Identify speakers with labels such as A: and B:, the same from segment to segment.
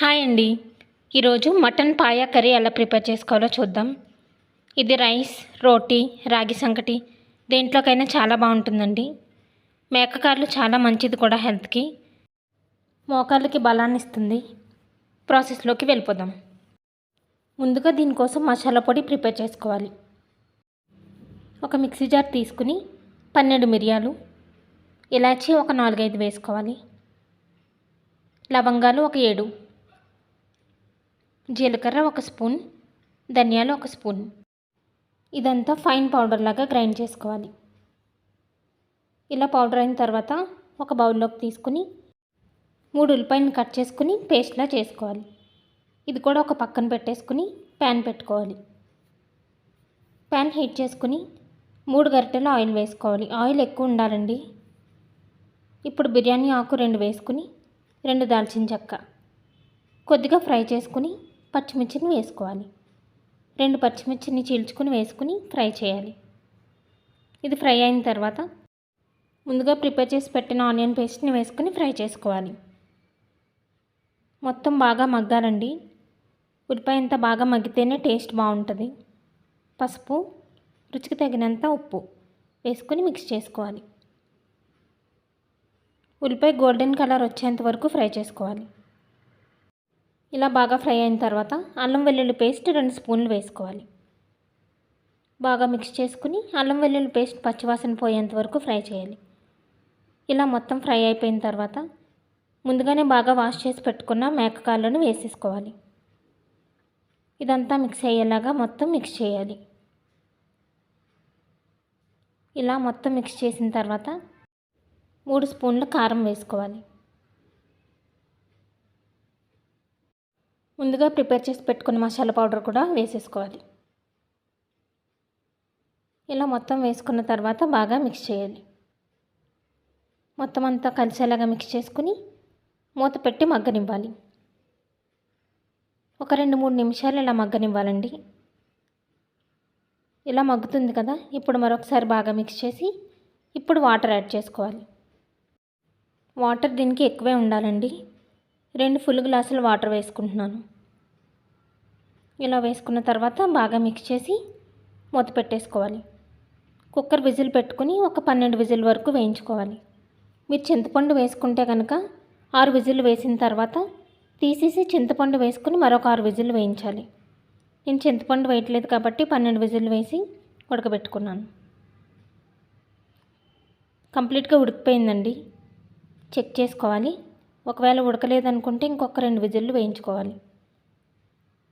A: Hi అండి. ఈరోజు mutton paya curry ఎలా ప్రిపేర్ చేసుకోవాలో చూద్దాం. ఇది రైస్ రోటీ రాగి సంకటి దేంట్లోకైనా చాలా బాగుంటుందండి. మేకకాళ్ళు చాలా మంచిది కూడా హెల్త్కి. మోకాళ్ళకి బలాన్ని ఇస్తుంది. ప్రాసెస్లోకి వెళ్ళిపోదాం. ముందుగా దీనికోసం మసాలా పొడి ప్రిపేర్ చేసుకోవాలి. ఒక మిక్సీ జార్ తీసుకుని పన్నెండు మిరియాలు ఇలాచి ఒక నాలుగైదు వేసుకోవాలి. లవంగాలు ఒక ఏడు. జీలకర్ర ఒక స్పూన్ ధనియాలు ఒక స్పూన్. ఇదంతా ఫైన్ పౌడర్ లాగా గ్రైండ్ చేసుకోవాలి. ఇలా పౌడర్ అయిన తర్వాత ఒక బౌల్లోకి తీసుకుని మూడు ఉల్లిపాయలను కట్ చేసుకుని పేస్ట్లా చేసుకోవాలి. ఇది కూడా ఒక పక్కన పెట్టేసుకుని ప్యాన్ పెట్టుకోవాలి. ప్యాన్ హీట్ చేసుకుని మూడు గరిటెలు ఆయిల్ వేసుకోవాలి. ఆయిల్ ఎక్కువ ఉండాలండి. ఇప్పుడు బిర్యానీ ఆకు రెండు వేసుకుని రెండు దాల్చిన చెక్క కొద్దిగా ఫ్రై చేసుకుని పచ్చిమిర్చిని వేసుకోవాలి. రెండు పచ్చిమిర్చిని చీల్చుకుని వేసుకుని ఫ్రై చేయాలి. ఇది ఫ్రై అయిన తర్వాత ముందుగా ప్రిపేర్ చేసి పెట్టిన ఆనియన్ పేస్ట్ని వేసుకుని ఫ్రై చేసుకోవాలి. మొత్తం బాగా మగ్గాలండి. ఉల్లిపాయ అంతా బాగా మగ్గితేనే టేస్ట్ బాగుంటుంది. పసుపు రుచికి తగినంత ఉప్పు వేసుకొని మిక్స్ చేసుకోవాలి. ఉల్లిపాయ గోల్డెన్ కలర్ వచ్చేంత వరకు ఫ్రై చేసుకోవాలి. ఇలా బాగా ఫ్రై అయిన తర్వాత అల్లం వెల్లుల్లి పేస్ట్ రెండు స్పూన్లు వేసుకోవాలి. బాగా మిక్స్ చేసుకుని అల్లం వెల్లుల్లి పేస్ట్ పచ్చివాసన పోయేంత వరకు ఫ్రై చేయాలి. ఇలా మొత్తం ఫ్రై అయిపోయిన తర్వాత ముందుగానే బాగా వాష్ చేసి పెట్టుకున్న మేకకాళ్ళను వేసేసుకోవాలి. ఇదంతా మిక్స్ అయ్యేలాగా మొత్తం మిక్స్ చేయాలి. ఇలా మొత్తం మిక్స్ చేసిన తర్వాత మూడు స్పూన్ల కారం వేసుకోవాలి. ముందుగా ప్రిపేర్ చేసి పెట్టుకున్న మసాలా పౌడర్ కూడా వేసేసుకోవాలి. ఇలా మొత్తం వేసుకున్న తర్వాత బాగా మిక్స్ చేయాలి. మొత్తం అంతా కలిసేలాగా మిక్స్ చేసుకుని మూత పెట్టి మగ్గనివ్వాలి. ఒక రెండు మూడు నిమిషాలు ఇలా మగ్గనివ్వాలండి. ఇలా మగ్గుతుంది కదా ఇప్పుడు మరొకసారి బాగా మిక్స్ చేసి ఇప్పుడు వాటర్ యాడ్ చేసుకోవాలి. వాటర్ దీనికి ఎక్కువే ఉండాలండి. రెండు ఫుల్ గ్లాసులు వాటర్ వేసుకుంటున్నాను. ఇలా వేసుకున్న తర్వాత బాగా మిక్స్ చేసి మూత పెట్టేసుకోవాలి. కుక్కర్ విజిల్ పెట్టుకుని ఒక పన్నెండు విజిల్ వరకు వేయించుకోవాలి. మీరు చింతపండు వేసుకుంటే కనుక ఆరు విజిల్ వేసిన తర్వాత తీసేసి చింతపండు వేసుకుని మరొక ఆరు విజిల్ వేయించాలి. నేను చింతపండు వేయట్లేదు కాబట్టి పన్నెండు విజిల్ వేసి ఉడకబెట్టుకున్నాను. కంప్లీట్గా ఉడికిపోయిందండి. చెక్ చేసుకోవాలి. ఒకవేళ ఉడకలేదనుకుంటే ఇంకొక రెండు విజిల్లు వేయించుకోవాలి.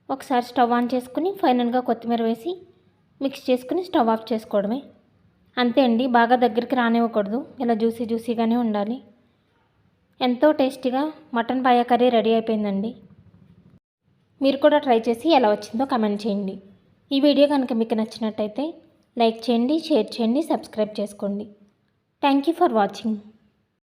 A: ఒకసారి స్టవ్ ఆన్ చేసుకుని ఫైనల్గా కొత్తిమీర వేసి మిక్స్ చేసుకుని స్టవ్ ఆఫ్ చేసుకోవడమే. అంతే అండి బాగా దగ్గరికి రానివ్వకూడదు ఇలా జ్యూసీ జ్యూసీగానే ఉండాలి. ఎంతో టేస్టీగా మటన్ పాయ కర్రీ రెడీ అయిపోయిందండి. మీరు కూడా ట్రై చేసి ఎలా వచ్చిందో కమెంట్ చేయండి. ఈ వీడియో కనుక మీకు నచ్చినట్టయితే లైక్ చేయండి షేర్ చేయండి సబ్స్క్రైబ్ చేసుకోండి. Thank you for watching.